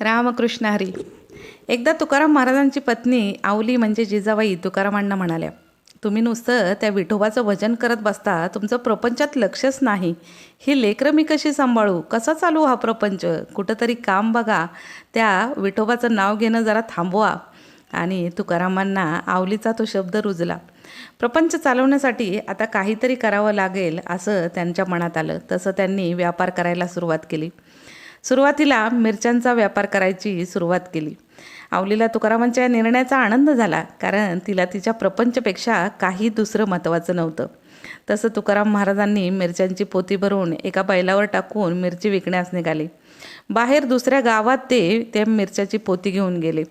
रामकृष्ण हरी. एकदा तुकाराम महाराजांची पत्नी आवली म्हणजे जिजाबाई तुकारामांना म्हणाल्या तुम्ही नुसतं त्या विठोबाचं भजन करत बसता तुमचं प्रपंचात लक्षच नाही. ही लेकरं मी कशी सांभाळू? कसा चालू हा प्रपंच? कुठंतरी काम बघा. त्या विठोबाचं नाव घेणं जरा थांबवा. आणि तुकारामांना आवलीचा तो शब्द रुजला. प्रपंच चालवण्यासाठी आता काहीतरी करावं लागेल असं त्यांच्या मनात आलं. तसं त्यांनी व्यापार करायला सुरुवात केली. सुरुवातीला मिरच्यांचा व्यापार करायची सुरुवात केली. आवलीला तुकारामांच्या या निर्णयाचा आनंद झाला कारण तिला तिच्या प्रपंचपेक्षा काही दुसरं महत्त्वाचं नव्हतं. तसं तुकाराम महाराजांनी मिरच्यांची पोती भरून एका बैलावर टाकून मिरची विकण्यास निघाली. बाहेर दुसऱ्या गावात ते त्या मिरच्याची पोती घेऊन गेले.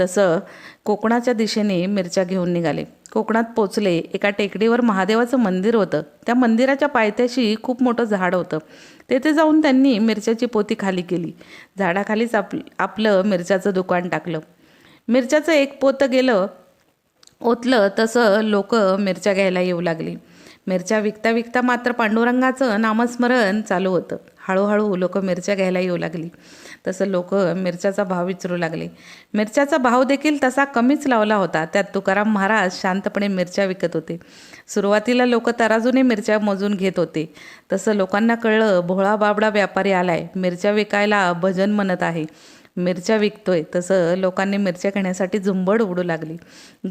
तसं कोकणाच्या दिशेने मिरच्या घेऊन निघाले. कोकणात पोचले एका टेकडीवर महादेवाचं मंदिर होतं. त्या मंदिराच्या पायथ्याशी खूप मोठं झाड होतं. तेथे जाऊन त्यांनी मिरच्याची पोती खाली केली. झाडाखालीच आप आपलं मिरच्याचं दुकान टाकलं. मिरच्याचं एक पोतं गेलं ओतलं तसं लोक मिरच्या घ्यायला येऊ लागली. मिरच्या विकता विकता मात्र पांडुरंगाचं नामस्मरण चालू होतं. हळूहळू लोक मिरच्या घ्यायला येऊ लागली. तसं लोक मिरच्याचा भाव विचारू लागले. मिरच्याचा भाव देखील तसा कमीच लावला होता. त्यात तुकाराम महाराज शांतपणे मिरच्या विकत होते. सुरुवातीला लोक तराजूने मिरच्या मोजून घेत होते. तसं लोकांना कळलं भोळा बाबडा व्यापारी आलाय. मिरच्या विकायला भजन म्हणत आहे. मिरच्या विकतोय तसं लोकांनी मिरच्या घेण्यासाठी झुंबड उडू लागली.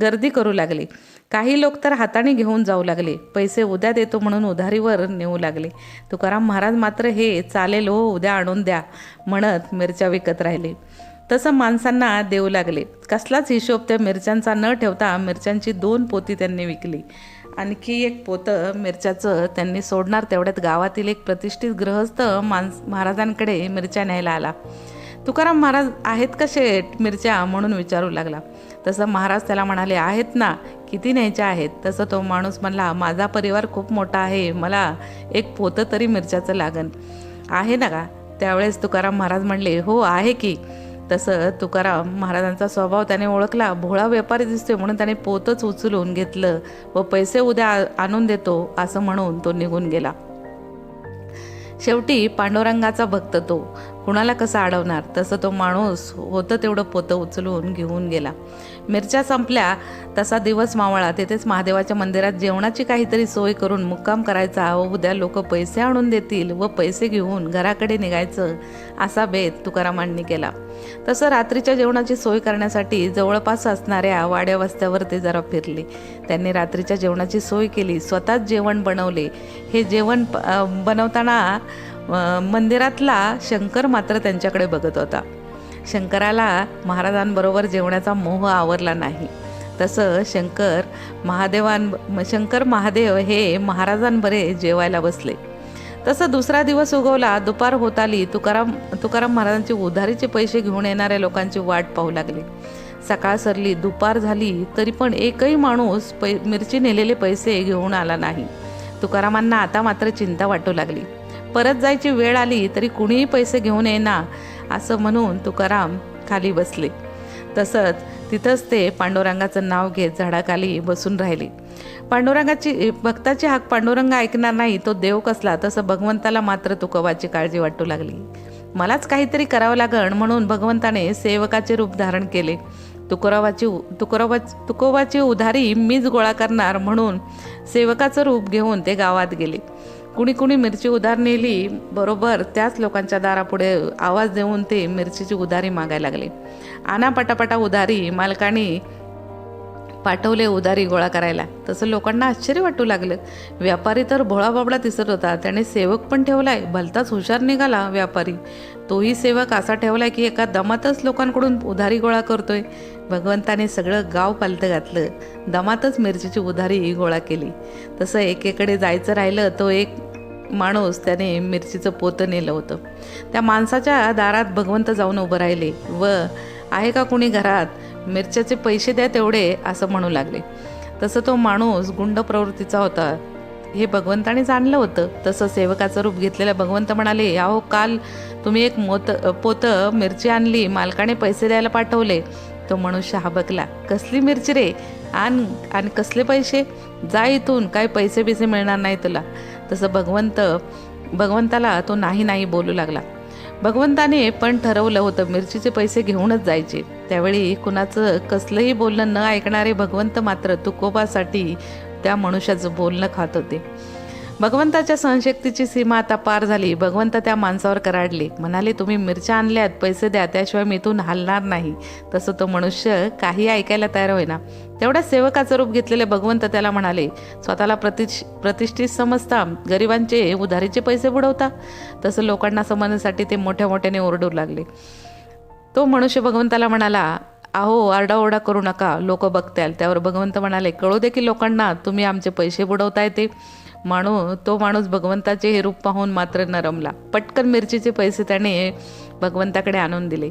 गर्दी करू लागली. काही लोक तर हाताने घेऊन जाऊ लागले. पैसे उद्या देतो म्हणून उधारीवर नेऊ लागले. तुकाराम महाराज मात्र हे चालेल हो उद्या आणून द्या म्हणत मिरच्या विकत राहिले. तसं माणसांना देऊ लागले. कसलाच हिशोब त्या मिरच्यांचा न ठेवता मिरच्यांची दोन पोती त्यांनी विकली. आणखी एक पोतं मिरच्याचं त्यांनी सोडणार तेवढ्यात गावातील एक प्रतिष्ठित गृहस्थ माणस महाराजांकडे मिरच्या न्यायला आला. तुकाराम महाराज आहेत कसे मिरच्या म्हणून विचारू लागला. तसं महाराज त्याला म्हणाले आहेत ना किती न्यायच्या आहेत? तसं तो माणूस म्हणला माझा परिवार खूप मोठा आहे मला एक पोतं तरी मिरच्याचं लागन. आहे ना का? त्यावेळेस तुकाराम महाराज म्हणले हो आहे की. तसं तुकाराम महाराजांचा स्वभाव त्याने ओळखला. भोळा व्यापारी दिसतोय म्हणून त्याने पोतच उचलून घेतलं व पैसे उद्या आणून देतो असं म्हणून तो निघून गेला. शेवटी पांडुरंगाचा भक्त तो. कुणाला कसं अडवणार? तसं तो माणूस होतं तेवढं पोतं उचलून घेऊन गेला. मिरच्या संपल्या तसा दिवस मावळा. तेथेच महादेवाच्या मंदिरात जेवणाची काहीतरी सोय करून मुक्काम करायचा. व उद्या लोक पैसे आणून देतील व पैसे घेऊन घराकडे निघायचं असा बेत तुकारामांनी केला. तसं रात्रीच्या जेवणाची सोय करण्यासाठी जवळपास असणाऱ्या वाड्या वस्त्यावर ते जरा फिरले. त्यांनी रात्रीच्या जेवणाची सोय केली. स्वतःच जेवण बनवले. हे जेवण बनवताना मंदिरातला शंकर मात्र त्यांच्याकडे बघत होता. शंकराला महाराजांबरोबर जेवण्याचा मोह आवरला नाही. तसं शंकर महादेवां शंकर महादेव हे महाराजांबरे जेवायला बसले. तसं दुसरा दिवस उगवला दुपार होत आली तुकाराम तुकाराम महाराजांची उधारीचे पैसे घेऊन येणाऱ्या लोकांची वाट पाहू लागले. सकाळ सरली दुपार झाली तरी पण एकही माणूस पै मिरची नेलेले पैसे घेऊन आला नाही. तुकारामांना आता मात्र चिंता वाटू लागली. परत जायची वेळ आली तरी कुणीही पैसे घेऊन येईना असं म्हणून तुकाराम खाली बसले. तसंच तिथंच ते पांडुरंगाचं नाव घेत झाडाखाली बसून राहिले. पांडुरंगाची भक्ताची हाक पांडुरंग ऐकणार नाही तो देव कसला तसं भगवंताला मात्र तुकोबाची काळजी वाटू लागली. मलाच काहीतरी करावं लागण म्हणून भगवंताने सेवकाचे रूप धारण केले. तुकोरावाची तुकोरावा तुकोबाची उधारी मीच गोळा करणार म्हणून सेवकाचं रूप घेऊन ते गावात गेले. कुणी कुणी मिरची उधार नेली बरोबर त्याच लोकांच्या दारापुढे आवाज देऊन ते मिरचीची उधारी मागायला लागले. आना पटापटा उधारी मालकाने पाठवले उधारी गोळा करायला. तसं लोकांना आश्चर्य वाटू लागलं. व्यापारी तर भोळा बाबडा दिसत होता. त्याने सेवक पण ठेवलाय. भलताच हुशार निघाला व्यापारी. तोही सेवक असा ठेवलाय की एका दमातच लोकांकडून उधारी गोळा करतोय. भगवंताने सगळं गाव पालतं घातलं. दमातच मिरचीची उधारी गोळा केली. तसं एकेकडे जायचं राहिलं तो एक माणूस त्याने मिरचीचं पोतं नेलं होतं. त्या माणसाच्या दारात भगवंत जाऊन उभं राहिले व आहे का कुणी घरात? मिरच्याचे पैसे द्या तेवढे असं म्हणू लागले. तसं तो माणूस गुंड प्रवृत्तीचा होता. हे भगवंताने जाणलं होतं. तसं सेवकाचं रूप घेतलेलं भगवंत म्हणाले अहो काल तुम्ही एक मोत पोतं मिरची आणली मालकाने पैसे द्यायला पाठवले. तो मनुष्य हाबकला कसली मिरची रे? आण आणि कसले पैसे? जा इथून काही पैसे बिसे मिळणार नाही तुला. तसं भगवंत भगवंताला तो नाही नाही बोलू लागला. भगवंताने पण ठरवलं होतं मिरचीचे पैसे घेऊनच जायचे. त्यावेळी कुणाचं कसलंही बोलणं न ऐकणारे भगवंत मात्र तुकोबासाठी त्या मनुष्याचं बोलणं खात होते. भगवंताच्या सहनशक्तीची सीमा आता पार झाली. भगवंत त्या माणसावर कराडले. म्हणाले तुम्ही मिरच्या आणल्यात पैसे द्या त्याशिवाय मी इथून हलणार नाही. तसं तो मनुष्य काही ऐकायला तयार होईना. तेवढ्या सेवकाचं रूप घेतलेले भगवंत त्याला म्हणाले स्वतःला प्रतिष प्रतिष्ठित समजता. गरिबांचे उधारीचे पैसे बुडवता. तसं लोकांना समजण्यासाठी ते मोठ्या मोठ्याने ओरडू लागले. तो मनुष्य भगवंताला म्हणाला अहो आरडाओरडा करू नका. लोक बघताल त्यावर भगवंत म्हणाले कळू दे की लोकांना तुम्ही आमचे पैसे बुडवताय ते. माणूस तो माणूस भगवंताचे हे रूप पाहून मात्र नरमला. पटकन मिरचीचे पैसे त्याने भगवंताकडे आणून दिले.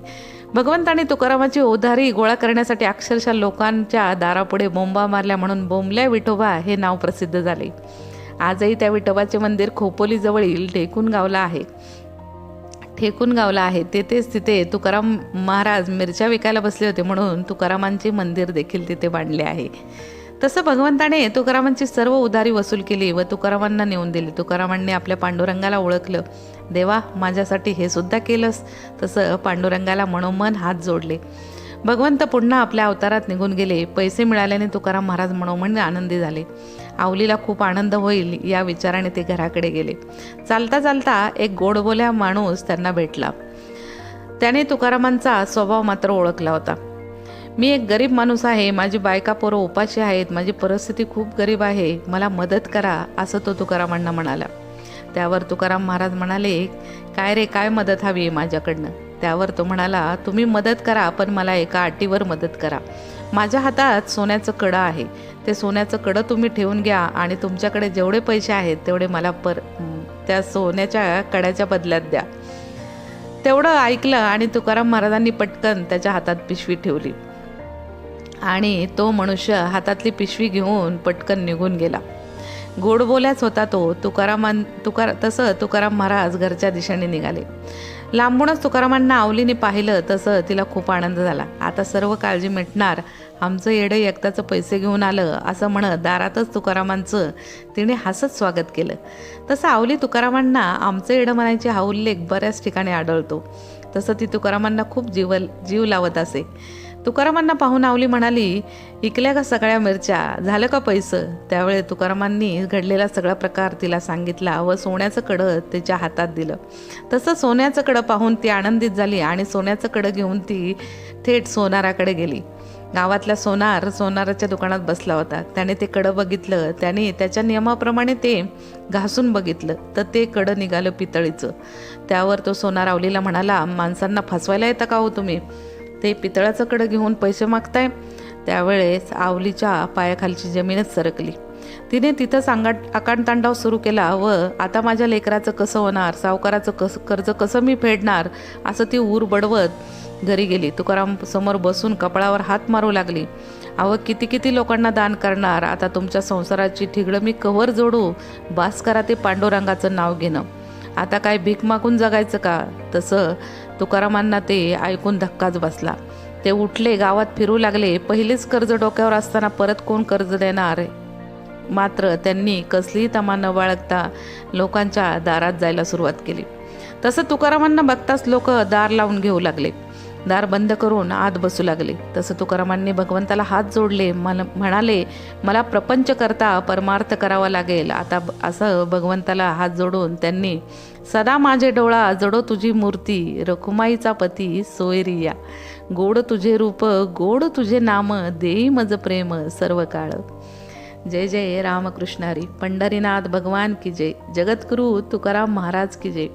भगवंताने तुकारामाची ओधारी गोळा करण्यासाठी अक्षरशः लोकांच्या दारापुढे बोंबा मारल्या म्हणून बोंबल्या विठोबा हे नाव प्रसिद्ध झाले. आजही त्या विठोबाचे मंदिर खोपोलीजवळील ढेकून गावला आहे. ठेकून गावला आहे. तेथेच तिथे तुकाराम महाराज मिरच्या विकायला बसले होते म्हणून तुकारामांचे मंदिर देखील तिथे बांधले आहे. तसं भगवंताने तुकारामांची सर्व उधारी वसूल केली व तुकारामांना नेऊन दिली. तुकारामांनी आपल्या पांडुरंगाला ओळखलं. देवा माझ्यासाठी हे सुद्धा केलंस. तसं पांडुरंगाला मनोमन हात जोडले. भगवंत पुन्हा आपल्या अवतारात निघून गेले. पैसे मिळाल्याने तुकाराम महाराज मनोमन आनंदी झाले. आवलीला खूप आनंद होईल या विचाराने ते घराकडे गेले. चालता चालता एक गोडबोल्या माणूस त्यांना भेटला. त्याने तुकारामांचा स्वभाव मात्र ओळखला होता. मी एक गरीब माणूस आहे माझी बायका पोरं उपाशी आहेत माझी परिस्थिती खूप गरीब आहे मला मदत करा असं तो तुकारामांना म्हणाला. त्यावर तुकाराम महाराज म्हणाले काय रे काय मदत हवी आहे माझ्याकडनं? त्यावर तो म्हणाला तुम्ही मदत करा पण मला एका अटीवर मदत करा. माझ्या हातात सोन्याचं कडं आहे. ते सोन्याचं कडं तुम्ही ठेवून घ्या आणि तुमच्याकडे जेवढे पैसे आहेत तेवढे मला पर त्या सोन्याच्या कड्याच्या बदल्यात द्या. तेवढं ऐकलं आणि तुकाराम महाराजांनी पटकन त्याच्या हातात पिशवी ठेवली. आणि तो मनुष्य हातातली पिशवी घेऊन पटकन निघून गेला. गोड बोल्याच होता तो. तुकारामान तुकार तसं तुकाराम महाराज घरच्या दिशेने निघाले. लांबूनच तुकारामांना आवलीने पाहिलं तसं तिला खूप आनंद झाला. आता सर्व काळजी मिटणार आमचं येडं एकदाचं पैसे घेऊन आलं असं म्हणत दारातच तुकारामांचं तिने हसत स्वागत केलं. तसं आवली तुकारामांना आमचं येडं म्हणायची हा उल्लेख बऱ्याच ठिकाणी आढळतो. तसं ती तुकारामांना खूप जीव जीव लावत असे. तुकारामांना पाहून आवली म्हणाली इकल्या का सगळ्या मिरच्या? झालं का पैसं? त्यावेळी तुकारामांनी घडलेला सगळा प्रकार तिला सांगितला व सोन्याचं कडं तिच्या हातात दिलं. तसं सोन्याचं कडं पाहून ती आनंदित झाली आणि सोन्याचं कडं घेऊन ती थेट सोनाराकडे गेली. गावातल्या सोनार सोनाराच्या दुकानात बसला होता. त्याने ते कडं बघितलं. त्याने त्याच्या नियमाप्रमाणे ते घासून बघितलं. तर ते कडं निघालं पितळीचं. त्यावर तो सोनार आवलीला म्हणाला माणसांना फसवायला येता का हो तुम्ही? ते पितळाचं कडं घेऊन पैसे मागताय. त्यावेळेस आवलीच्या पायाखालची जमीनच सरकली. तिने तिथंच सांगा आकांडतांडाव सुरू केला व आता माझ्या लेकराचं कसं होणार सावकाराचं कसं कर्ज कसं मी फेडणार असं ती ऊर बडवत घरी गेली. तुकाराम समोर बसून कपाळावर हात मारू लागली. अव किती किती लोकांना दान करणार? आता तुमच्या संसाराची ठिगडं मी कवर जोडू. बास करा ते पांडुरंगाचं नाव घेणं. आता काय भीक मागून जगायचं का? तसं तुकारामांना ते ऐकून धक्काच बसला. ते उठले गावात फिरू लागले. पहिलेच कर्ज डोक्यावर असताना परत कोण कर्ज देणार? मात्र त्यांनी कसलीही तमा न बाळगता लोकांच्या दारात जायला सुरुवात केली. तसं तुकारामांना बघताच लोक दार लावून घेऊ लागले. दार बंद करून आत बसू लागले. तसं तुकारामांनी भगवंताला हात जोडले मला म्हणाले मला प्रपंच करता परमार्थ करावा लागेल. आता असं भगवंताला हात जोडून त्यांनी सदा माझे डोळा जडो तुझी मूर्ती रखुमाईचा पती सोयरिया. गोड तुझे रूप गोड तुझे नाम देई मज प्रेम सर्व काळ. जय जय रामकृष्णारी पंढरीनाथ भगवान की जय. जगद्गुरु तुकाराम महाराज की जय.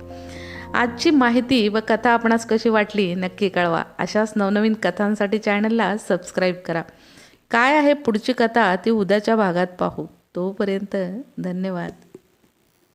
आजची माहिती व कथा आपणास कशी वाटली नक्की कळवा. अशाच नवनवीन कथांसाठी चॅनलला सबस्क्राईब करा. काय आहे पुढची कथा ती उद्याच्या भागात पाहू. तोपर्यंत धन्यवाद.